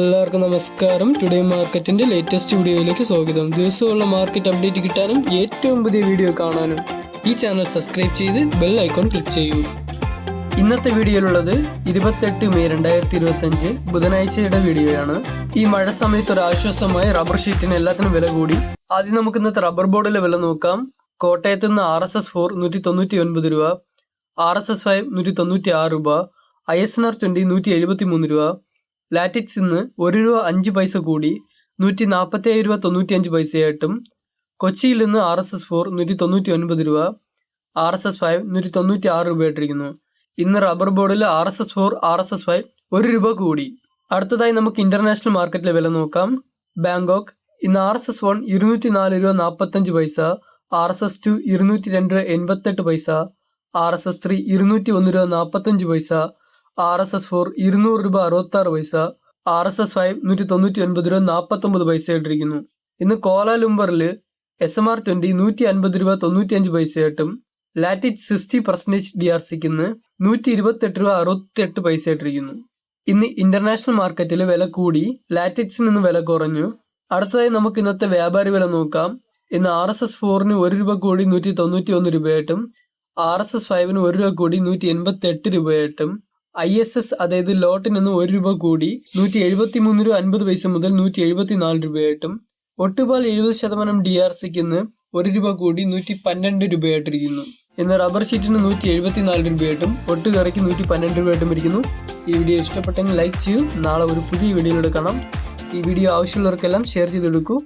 എല്ലാവർക്കും നമസ്കാരം. ടുഡേ മാർക്കറ്റിന്റെ ലേറ്റസ്റ്റ് വീഡിയോയിലേക്ക് സ്വാഗതം. ദിവസമുള്ള മാർക്കറ്റ് അപ്ഡേറ്റ് കിട്ടാനും ഏറ്റവും പുതിയ വീഡിയോ കാണാനും ഈ ചാനൽ സബ്സ്ക്രൈബ് ചെയ്ത് ബെൽ ഐക്കോൺ ക്ലിക്ക് ചെയ്യൂ. ഇന്നത്തെ വീഡിയോയിലുള്ളത് ഇരുപത്തെട്ട് മെയ് രണ്ടായിരത്തി ഇരുപത്തഞ്ച് ബുധനാഴ്ചയുടെ വീഡിയോയാണ് ഈ മഴ സമയത്ത് ഒരു ആശ്വാസമായി റബ്ബർ ഷീറ്റിന് എല്ലാത്തിനും വില കൂടി. ആദ്യം നമുക്ക് ഇന്നത്തെ റബ്ബർ ബോർഡിലെ വില നോക്കാം. കോട്ടയത്ത് നിന്ന് ആർ എസ് എസ് ഫോർ നൂറ്റി തൊണ്ണൂറ്റി ഒൻപത് രൂപ ആർ എസ് എസ് ഫൈവ് നൂറ്റി തൊണ്ണൂറ്റി ആറ് രൂപ I S N R twenty നൂറ്റി എഴുപത്തി മൂന്ന് രൂപ ലാറ്റിക്സ് നിന്ന് ഒരു രൂപ അഞ്ച് പൈസ കൂടി നൂറ്റി നാൽപ്പത്തി ഏഴ് രൂപ തൊണ്ണൂറ്റി അഞ്ച് പൈസയായിട്ടും കൊച്ചിയിൽ നിന്ന് ആർ എസ് എസ് ഫോർ നൂറ്റി തൊണ്ണൂറ്റി ഒൻപത് രൂപ ആർ എസ് എസ് ഫൈവ് നൂറ്റി തൊണ്ണൂറ്റി ആറ് രൂപയായിട്ടിരിക്കുന്നു. ഇന്ന് റബ്ബർ ബോർഡിൽ R S S four R S S five ഒരു രൂപ കൂടി. അടുത്തതായി നമുക്ക് ഇന്റർനാഷണൽ മാർക്കറ്റിലെ വില നോക്കാം. ബാങ്കോക്ക് ഇന്ന് ആർ എസ് എസ് വൺ ഇരുന്നൂറ്റി നാല് രൂപ നാൽപ്പത്തഞ്ച് പൈസ ആർ എസ് എസ് ടു ഇരുന്നൂറ്റി രണ്ട് രൂപ എൺപത്തെട്ട് പൈസ ആർ എസ് എസ് ത്രീ ഇരുന്നൂറ്റി ഒന്ന് രൂപ നാൽപ്പത്തഞ്ച് പൈസ ആർ എസ് എസ് ഫോർ ഇരുന്നൂറ് രൂപ അറുപത്താറ് പൈസ ആർ എസ് എസ് ഫൈവ് നൂറ്റി തൊണ്ണൂറ്റി ഒൻപത് രൂപ നാൽപ്പത്തൊമ്പത് പൈസ ഇട്ടിരിക്കുന്നു ഇന്ന് കോലാലുംബറിൽ എസ് എം ആർ ട്വന്റി നൂറ്റി അൻപത് രൂപ തൊണ്ണൂറ്റി അഞ്ച് പൈസയായിട്ടും latex sixty percentage D R സിക്ക് ഇന്ന് നൂറ്റി ഇരുപത്തെട്ട് രൂപ അറുപത്തി എട്ട് പൈസ ഇട്ടിരിക്കുന്നു ഇന്ന് ഇന്റർനാഷണൽ മാർക്കറ്റിൽ വില കൂടി ലാറ്റിറ്റ്സിൽ ഇന്ന് വില കുറഞ്ഞു. അടുത്തതായി നമുക്ക് ഇന്നത്തെ വ്യാപാരി വില നോക്കാം. ഇന്ന് ആർ എസ് എസ് ഫോറിന് ഒരു രൂപ കൂടി നൂറ്റി തൊണ്ണൂറ്റി ഒന്ന് രൂപയായിട്ടും ആർ എസ് എസ് ഫൈവിന് ഒരു രൂപ കൂടി നൂറ്റി എൺപത്തി എട്ട് രൂപയായിട്ടും ഐ എസ് എസ് അതായത് ലോട്ടിൽ നിന്ന് ഒരു രൂപ കൂടി നൂറ്റി എഴുപത്തി മൂന്ന് രൂപ അൻപത് പൈസ മുതൽ നൂറ്റി എഴുപത്തി നാല് രൂപയായിട്ടും. ഒട്ടുപാൽ എഴുപത് ശതമാനം ഡി ആർ സിക്ക് ഒരു രൂപ കൂടി നൂറ്റി പന്ത്രണ്ട് രൂപയായിട്ടിരിക്കുന്നു. എന്ന റബ്ബർ ഷീറ്റിന് നൂറ്റി എഴുപത്തി നാല് രൂപയായിട്ടും ഒട്ടുകറയ്ക്ക് നൂറ്റി പന്ത്രണ്ട് രൂപയായിട്ടും ഇരിക്കുന്നു. ഈ വീഡിയോ ഇഷ്ടപ്പെട്ടെങ്കിൽ ലൈക്ക് ചെയ്യൂ. നാളെ ഒരു പുതിയ വീഡിയോയിലൂടെ കാണാം. ഈ വീഡിയോ ആവശ്യമുള്ളവർക്കെല്ലാം ഷെയർ ചെയ്തെടുക്കൂ.